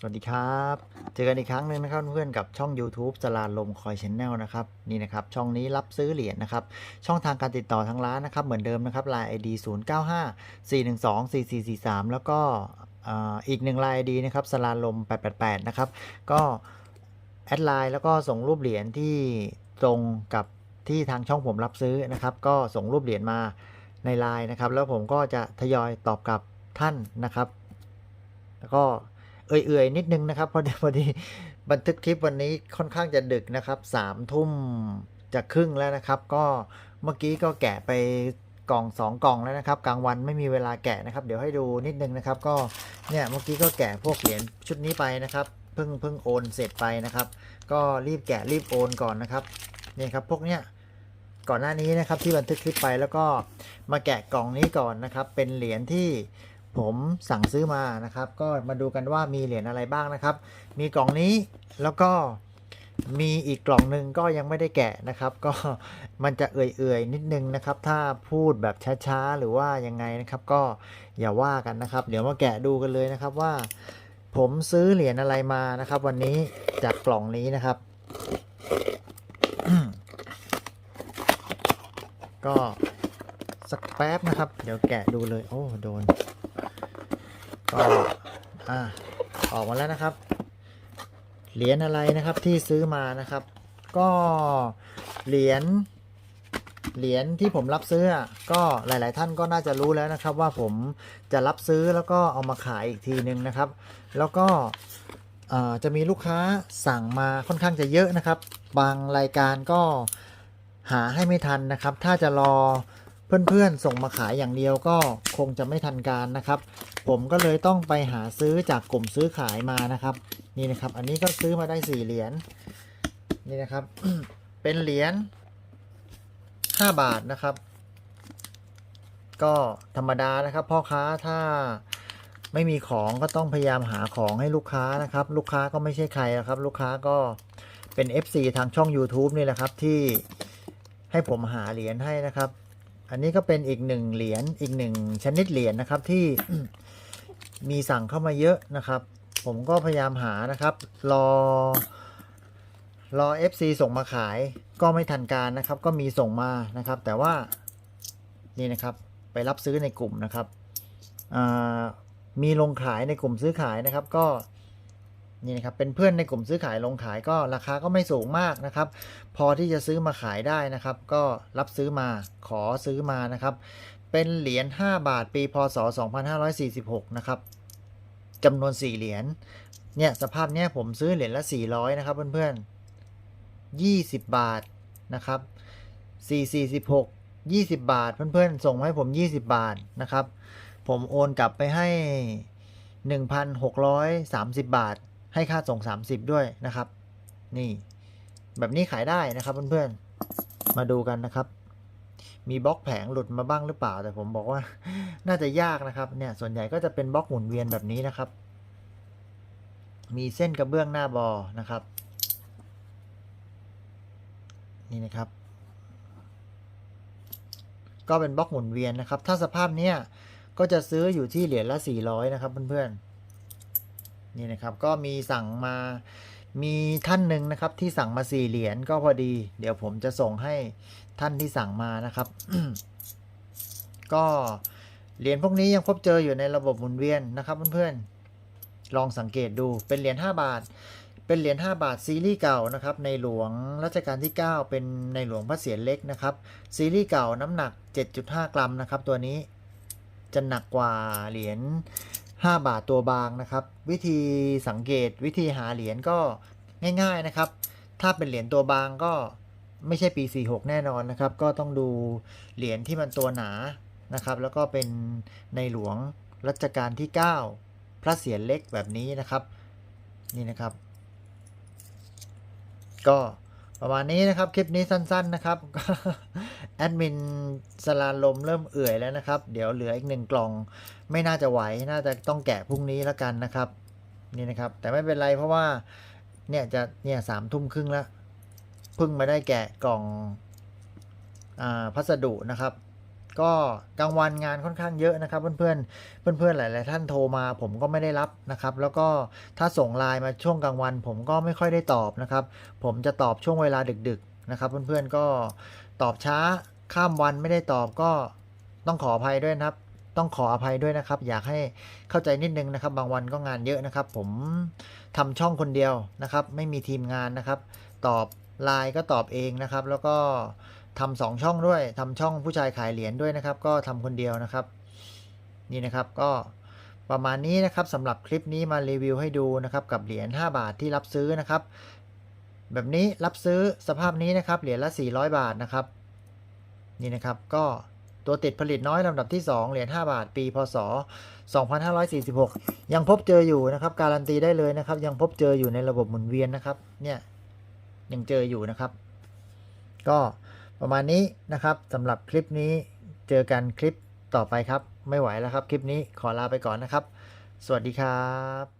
สวัสดีครับ เจอกันอีกครั้งหนึ่งนะครับเพื่อนๆกับช่อง YouTube สลาลมคอยชแนลนะครับนี่นะครับช่องนี้รับซื้อเหรียญนะครับช่องทางการติดต่อทางร้านนะครับเหมือนเดิมนะครับ Line ID 0 9 5 4 1 2 4 4 4 3 แล้วก็อ่าอีกหนึ่ง Line ID นะครับสลาลม 888 นะครับก็แอดไลน์แล้วก็ส่งรูปเหรียญที่ตรงกับที่ทางช่องผมรับซื้อนะครับก็ส่งรูปเหรียญมาในไลน์นะครับแล้วผมก็จะทยอยตอบกลับท่านนะครับ แล้วก็ เอื่อยๆนิดนึงนะครับพอดีพอดีบันทึกคลิปวันนี้ค่อนข้างจะดึกนะครับสามทุ่มจะครึ่งแล้วนะครับ ก็เมื่อกี้ก็แกะไปกล่องสองกล่องแล้วนะครับกลางวันไม่มีเวลาแกะนะครับ เดี๋ยวให้ดูนิดนึงนะครับ ก็เนี่ยเมื่อกี้ก็แกะพวกเหรียญชุดนี้ไปนะครับเพิ่งเพิ่งโอนเสร็จไปนะครับ ก็รีบแกะรีบโอนก่อนนะครับนี่ครับพวกเนี้ยก่อนหน้านี้นะครับที่บันทึกคลิปไปแล้วก็มาแกะกล่องนี้ก่อนนะครับ เป็นเหรียญที่ ผมสั่งซื้อมานะครับ ก็มาดูกันว่ามีเหรียญอะไรบ้างนะครับ มีกล่องนี้แล้วก็มีอีกกล่องหนึ่งก็ยังไม่ได้แกะนะครับ ก็มันจะเอื่อยๆนิดนึงนะครับ ถ้าพูดแบบช้าๆหรือว่ายังไงนะครับ ก็อย่าว่ากันนะครับ เดี๋ยวมาแกะดูกันเลยนะครับว่า ผมซื้อเหรียญอะไรมานะครับ วันนี้จากกล่องนี้นะครับ ก็สักแป๊บนะครับ เดี๋ยวแกะดูเลย โอ้โดน ก็อ่าออกมาแล้วนะครับ เหรียญอะไรนะครับที่ซื้อมานะครับ ก็เหรียญเหรียญที่ผมรับซื้อก็หลาย ๆ ท่านก็น่าจะรู้แล้วนะครับ ว่าผมจะรับซื้อแล้วก็เอามาขายอีกทีนึงนะครับ แล้วก็จะมีลูกค้าสั่งมาค่อนข้างจะเยอะนะครับ บางรายการก็หาให้ไม่ทันนะครับ ถ้าจะรอ เพื่อนๆส่งมาขายอย่างเดียวก็คงจะไม่ทันการนะครับ ผมก็เลยต้องไปหาซื้อจากกลุ่มซื้อขายมานะครับ นี่นะครับ อันนี้ก็ซื้อมาได้สี่เหรียญนี่นะครับ เป็นเหรียญห้าบาทนะครับ ก็ธรรมดานะครับพ่อค้าถ้าไม่มีของก็ต้องพยายามหาของให้ลูกค้านะครับ ลูกค้าก็ไม่ใช่ใครนะครับ ลูกค้าก็เป็น FC ทางช่อง YouTube นี่แหละครับที่ให้ผมหาเหรียญให้นะครับ อันนี้ก็เป็นอีกหนึ่งเหรียญอีกหนึ่งชนิดเหรียญนะครับที่มีสั่งเข้ามาเยอะนะครับ ผมก็พยายามหานะครับ รอรอ FC ส่งมาขายก็ไม่ทันการนะครับ ก็มีส่งมานะครับ แต่ว่านี่นะครับไปรับซื้อในกลุ่มนะครับมีลงขายในกลุ่มซื้อขายนะครับ ก็ นี่นะครับเป็นเพื่อนในกลุ่มซื้อขายลงขายก็ราคาก็ไม่สูงมากนะครับ พอที่จะซื้อมาขายได้นะครับ ก็รับซื้อมาขอซื้อมานะครับ เป็นเหรียญ5บาทปีพศ 2546 นะครับจำนวน 4 เหรียญเนี่ยสภาพเนี้ยผมซื้อเหรียญละ 400 นะครับเพื่อนๆ 20 บาทนะครับ 4 46 20 บาท เพื่อนๆ ส่งมาให้ผม 20 บาทนะครับ ผมโอนกลับไปให้ 1,630 บาท ให้ค่าส่ง 30 ด้วยนะครับ นี่ แบบนี้ขายได้นะครับเพื่อนๆ มาดูกันนะครับ มีบล็อกแผงหลุดมาบ้างหรือเปล่า แต่ผมบอกว่า น่าจะยากนะครับ เนี่ย ส่วนใหญ่ก็จะเป็นบล็อกหมุนเวียนแบบนี้นะครับ มีเส้นกระเบื้องหน้าบอนะครับ นี่นะครับก็เป็นบล็อกหมุนเวียนนะครับ ถ้าสภาพเนี้ยก็จะซื้ออยู่ที่เหรียญละ 400 นะครับเพื่อนๆ นี่นะครับก็มีสั่งมามีท่านหนึ่งนะครับที่สั่งมา4เหรียญก็พอดี เดี๋ยวผมจะส่งให้ท่านที่สั่งมานะครับ ก็เหรียญพวกนี้ยังพบเจออยู่ในระบบหมุนเวียนนะครับเพื่อนๆลองสังเกตดูเป็นเหรียญ5บาท เป็นเหรียญ5บาทซีรีส์เก่านะครับในหลวงรัชกาลที่ 9 เป็นในหลวงพระเศียรเล็กนะครับซีรีส์เก่าน้ำหนัก 7.5 กรัมนะครับตัวนี้จะหนักกว่าเหรียญ 5 บาทตัวบางนะครับ วิธีสังเกตวิธีหาเหรียญก็ง่ายๆนะครับ ถ้าเป็นเหรียญตัวบางก็ไม่ใช่ปี 46 แน่นอนนะครับ ก็ต้องดูเหรียญที่มันตัวหนานะครับ แล้วก็เป็นในหลวงรัชกาลที่ 9 พระเศียรเล็กแบบนี้นะครับ นี่นะครับ ก็ประมาณนี้นะครับ คลิปนี้สั้น ๆนะครับ แอดมินสลาลมเริ่มเอื่อยแล้วนะครับ เดี๋ยวเหลืออีกหนึ่งกล่อง ไม่น่าจะไหว น่าจะต้องแกะพรุ่งนี้แล้วกันนะครับ นี่นะครับ แต่ไม่เป็นไรเพราะว่า เนี่ยจะ เนี่ยสามทุ่มครึ่งแล้วเพิ่งมาได้แกะกล่องอ่าพัสดุนะครับ ก็กลางวันงานค่อนข้างเยอะนะครับ เพื่อนๆ เพื่อนๆ หลาย ๆ ท่านโทรมา ผมก็ไม่ได้รับนะครับ แล้วก็ถ้าส่งไลน์มาช่วงกลางวัน ผมก็ไม่ค่อยได้ตอบนะครับ ผมจะตอบช่วงเวลาดึก ๆ นะครับ เพื่อนๆก็ตอบช้าข้ามวันไม่ได้ตอบก็ต้องขออภัยด้วยนะครับ ต้องขออภัยด้วยนะครับ อยากให้เข้าใจนิดนึงนะครับ บางวันก็งานเยอะนะครับ ผมทำช่องคนเดียวนะครับ ไม่มีทีมงานนะครับ ตอบไลน์ก็ตอบเองนะครับ แล้วก็ทำสองช่องด้วยทำช่องผู้ชายขายเหรียญด้วยนะครับ ก็ทำคนเดียวนะครับ นี่นะครับก็ประมาณนี้นะครับสำหรับคลิปนี้มารีวิวให้ดูนะครับ กับเหรียญ5บาทที่รับซื้อนะครับ แบบนี้รับซื้อสภาพนี้นะครับ เหรียญละ 400 บาทนะครับ นี่นะครับก็ตัวติดผลิตน้อยลำดับที่ 2 เหรียญ5บาท ปี พศ 2546 ยังพบเจออยู่นะครับ การันตีได้เลยนะครับ ยังพบเจออยู่ในระบบหมุนเวียนนะครับ เนี่ยยังเจออยู่นะครับ ก็ประมาณนี้นะครับสำหรับคลิปนี้เจอกันคลิปต่อไปครับ ไม่ไหวแล้วครับ คลิปนี้ขอลาไปก่อนนะครับ สวัสดีครับ